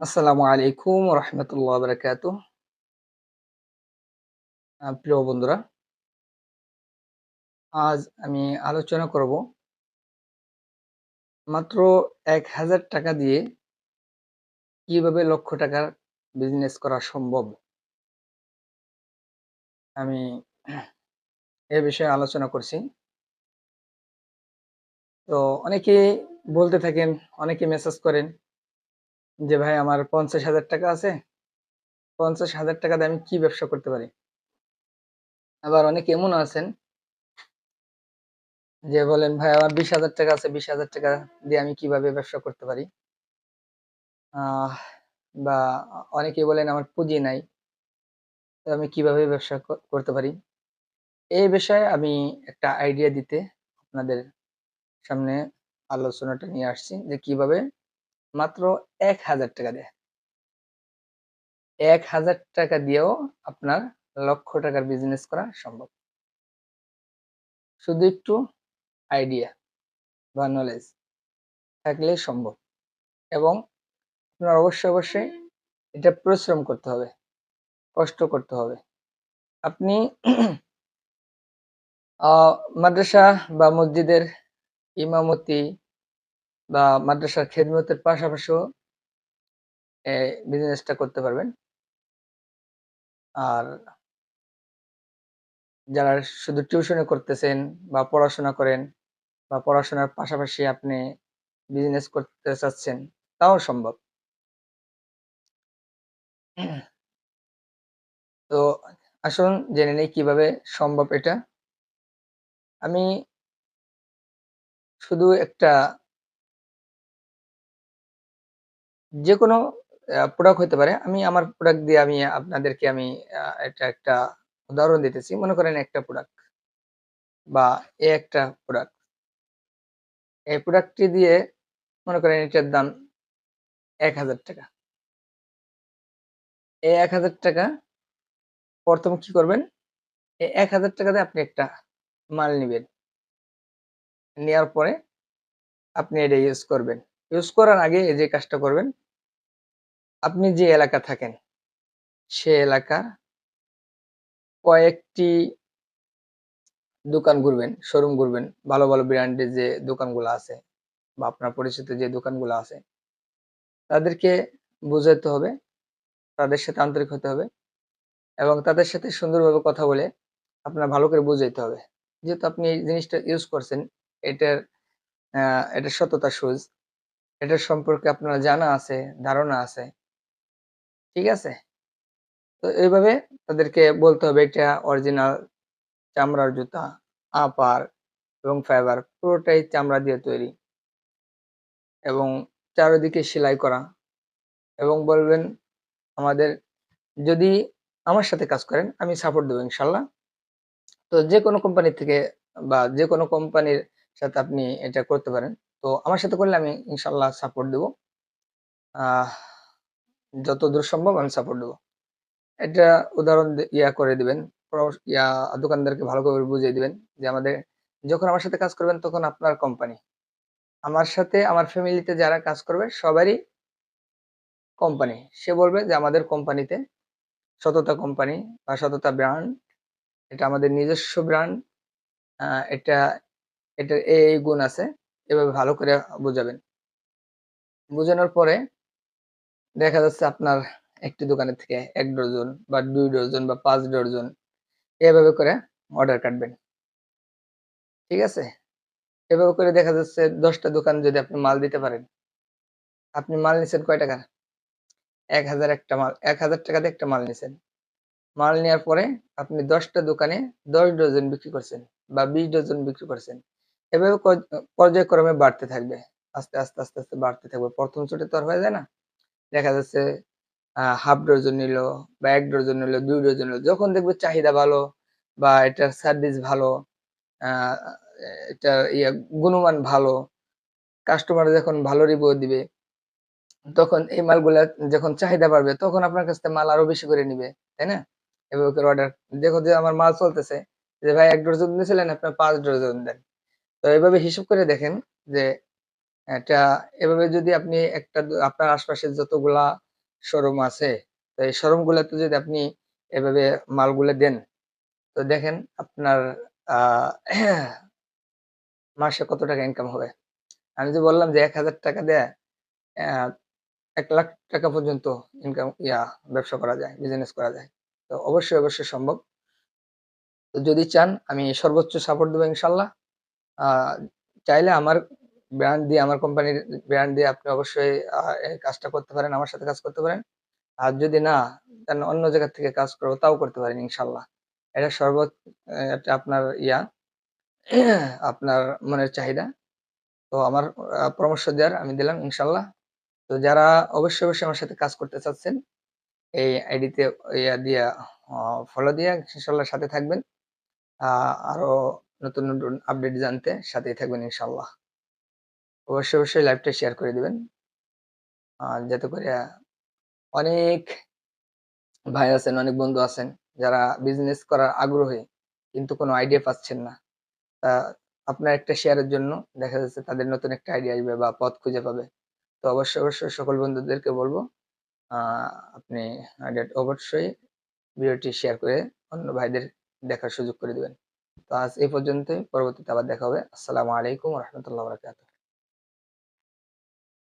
আসসালামু আলাইকুম রহমতুল্লাহ বারাকাত। প্রিয় বন্ধুরা, আজ আমি আলোচনা করব মাত্র এক হাজার টাকা দিয়ে কীভাবে লক্ষ টাকার বিজনেস করা সম্ভব। আমি এ বিষয়ে আলোচনা করছি। তো অনেকে বলতে থাকেন, অনেকে মেসেজ করেন যে, ভাই, আমার পঞ্চাশ হাজার টাকা আছে। পঞ্চাশ হাজার টাকা দিয়ে আমি কি ব্যবসা করতে পারি? আবার অনেক এমন আছেন যে, বলেন, ভাই, আমার বিশ হাজার টাকা আছে, বিশ হাজার টাকা দিয়ে আমি কীভাবে ব্যবসা করতে পারি? বা অনেকে বলেন, আমার পুঁজি নাই আমি কীভাবে ব্যবসা করতে পারি? এই বিষয়ে আমি একটা আইডিয়া দিতে আপনাদের সামনে আলোচনাটা নিয়ে আসছি যে, কীভাবে মাত্র এক হাজার টাকা দেয়। এক হাজার টাকা দিয়েও আপনার লক্ষ টাকার বিজনেস করা সম্ভব। শুধু একটু আইডিয়া বা নলেজ থাকলে সম্ভব। এবং আপনার অবশ্যই অবশ্যই এটা পরিশ্রম করতে হবে, কষ্ট করতে হবে। আপনি মাদ্রাসা বা মসজিদের ইমামতি বা মাদ্রাসার খেদমতের পাশাপাশিও বিজনেসটা করতে পারবেন। আর যারা শুধু টিউশনে করতেছেন বা পড়াশোনা করেন বা পড়াশোনার পাশাপাশি আপনি বিজনেস করতে চাচ্ছেন, তাও সম্ভব। তো আসুন জেনে নেই কীভাবে সম্ভব এটা। আমি শুধু একটা যে কোনো প্রোডাক্ট হতে পারে। আমি আমার প্রোডাক্ট দিয়ে আমি আপনাদেরকে আমি এটা একটা উদাহরণ দিতেছি। মনে করেন একটা প্রোডাক্ট বা এ একটা প্রোডাক্ট এই প্রোডাক্টটি দিয়ে মনে করেন এটার দাম এক হাজার টাকা। এই এক হাজার টাকা, প্রথম কি করবেন? এই এক হাজার টাকাতে আপনি একটা মাল নেবেন। নেওয়ার পরে আপনি এটা ইউজ করবেন। ইউজ করার আগে এই যে কাজটা করবেন আপনি যে এলাকা থাকেন, সে এলাকার কয়েকটি দোকান ঘুরবেন শোরুম ঘুরবেন, ভালো ভালো ব্র্যান্ডের যে দোকানগুলো আছে বা আপনার পরিচিত যে দোকানগুলো আছে, তাদেরকে বুঝাতে হবে, তাদের সাথে আন্তরিক হতে হবে এবং তাদের সাথে সুন্দরভাবে কথা বলে আপনার ভালো করে বুঝাইতে হবে। যেহেতু আপনি এই জিনিসটা ইউজ করছেন, এটার এটার সততা সুজ এটার সম্পর্কে আপনার জানা আছে, ধারণা আছে ঠিক আছে? তো এইভাবে তাদেরকে বলতে হবে এটা অরিজিনাল চামড়ার জুতা আপার এবং ফাইবার পুরোটাই চামড়া দিয়ে তৈরি। এবং চারিদিকে সেলাই করা। এবং বলবেন, আমাদের যদি আমার সাথে কাজ করেন, আমি সাপোর্ট দেবো ইনশাল্লাহ। তো যে কোনো কোম্পানি থেকে বা যে কোনো কোম্পানির সাথে আপনি এটা করতে পারেন। তো আমার সাথে করলে আমি ইনশাল্লাহ সাপোর্ট দেবো। যত দূর সম্ভব আমি সাপোর্ট দেবো। এটা উদাহরণ ইয়া করে দিবেন ইয়া দোকানদারকে ভালো করে বুঝিয়ে দিবেন যে আমাদের, যখন আমার সাথে কাজ করবেন তখন আপনার কোম্পানি আমার সাথে, আমার ফ্যামিলিতে যারা কাজ করবে সবারই কোম্পানি সে বলবে যে আমাদের কোম্পানিতে সততা কোম্পানি বা সততা ব্র্যান্ড এটা আমাদের নিজস্ব ব্র্যান্ড এটা, এটার এই গুণ আছে। এভাবে ভালো করে বোঝাবেন। বোঝানোর পরে দেখা যাচ্ছে আপনার একটি দোকানের থেকে এক ডজন বা দুই ডজন বা পাঁচ ডজন এভাবে করে অর্ডার কাটবেন। ঠিক আছে? এভাবে করে দেখা যাচ্ছে দশটা দোকান যদি আপনি মাল দিতে পারেন, আপনি মাল নিছেন কয় টাকা? এক হাজার একটা মাল, এক হাজার টাকাতে একটা মাল নিছেন। মাল নেওয়ার পরে আপনি দশটা দোকানে দশ ডজন বিক্রি করছেন বা বিশ ডজন বিক্রি করছেন। এভাবে পর্যায়ক্রমে বাড়তে থাকবে। আস্তে আস্তে আস্তে আস্তে বাড়তে থাকবে। প্রথম ছোটে তো আর হয়ে যায় না। দেখা যাচ্ছে হাফ ডজন নিল বা এক ডজন নিল, দুই ডজন নিল, যখন দেখবে চাহিদা ভালো বা এটার সার্ভিস ভালো এটা ইয়ে গুণমান ভালো কাস্টমার যখন ভালো রিভিউ দিবে, তখন এই মালগুলা যখন চাহিদা বাড়বে, তখন আপনার কাছ থেকে মাল আরও বেশি করে নিবে, তাই না? এভাবে অর্ডার দেখো যে আমার মাল চলতেছে, যে ভাই এক ডজন দিয়েছিলেন আপনার পাঁচ ডজন দেন। তো এভাবে হিসাব করে দেখেন যে এটা এভাবে যদি আপনি একটা আপনার আশপাশের যতগুলা শোরুম আছে, তো এই শোরুম গুলোতে যদি আপনি এভাবে মালগুলো দেন, তো দেখেন আপনার মাসে কত টাকা ইনকাম হবে? আমি যে বললাম যে এক হাজার টাকা দেয় এক লাখ টাকা পর্যন্ত ইনকাম ইয়া, ব্যবসা করা যায় বিজনেস করা যায়, তো অবশ্যই অবশ্যই সম্ভব। যদি চান, আমি সর্বোচ্চ সাপোর্ট দেবো ইনশাল্লাহ। চাইলে আমার ব্র্যান্ড দিয়ে, আমার কোম্পানির ব্র্যান্ড দিয়ে আপনি অবশ্যই কাজটা করতে পারেন, আমার সাথে কাজ করতে পারেন। আর যদি না দেন অন্য জায়গা থেকে কাজ করব, তাও করতে পারেন ইনশাল্লাহ এটা এটা আপনার ইয়া, আপনার মনের চাহিদা। তো আমার পরামর্শ দেওয়ার আমি দিলাম ইনশাল্লাহ তো যারা অবশ্যই অবশ্যই আমার সাথে কাজ করতে চাচ্ছেন, এই আইডিতে ইয়া দিয়া ফলো দিয়ে ইনশাল্লাহ সাথে থাকবেন। আরও নতুন নতুন আপডেট জানতে সাথেই থাকবেন ইনশাল্লাহ অবশ্যই অবশ্যই লাইভটা শেয়ার করে দিবেন। আহ, যাতে করে অনেক ভাই আছেন অনেক বন্ধু আছেন যারা বিজনেস করার আগ্রহী কিন্তু কোনো আইডিয়া পাচ্ছেন না। তা আপনার একটা শেয়ারের জন্য দেখা যাচ্ছে তাদের নতুন একটা আইডিয়া আসবে বা পথ খুঁজে পাবে। তো অবশ্যই অবশ্যই সকল বন্ধুদেরকে বলব আপনি অবশ্যই ভিডিওটি শেয়ার করে অন্য ভাইদের দেখার সুযোগ করে দিবেন। তো আজ এই পর্যন্তই পরবর্তীতে আবার দেখা হবে। আসসালামু আলাইকুম রহমতুল্লাহ বরকাত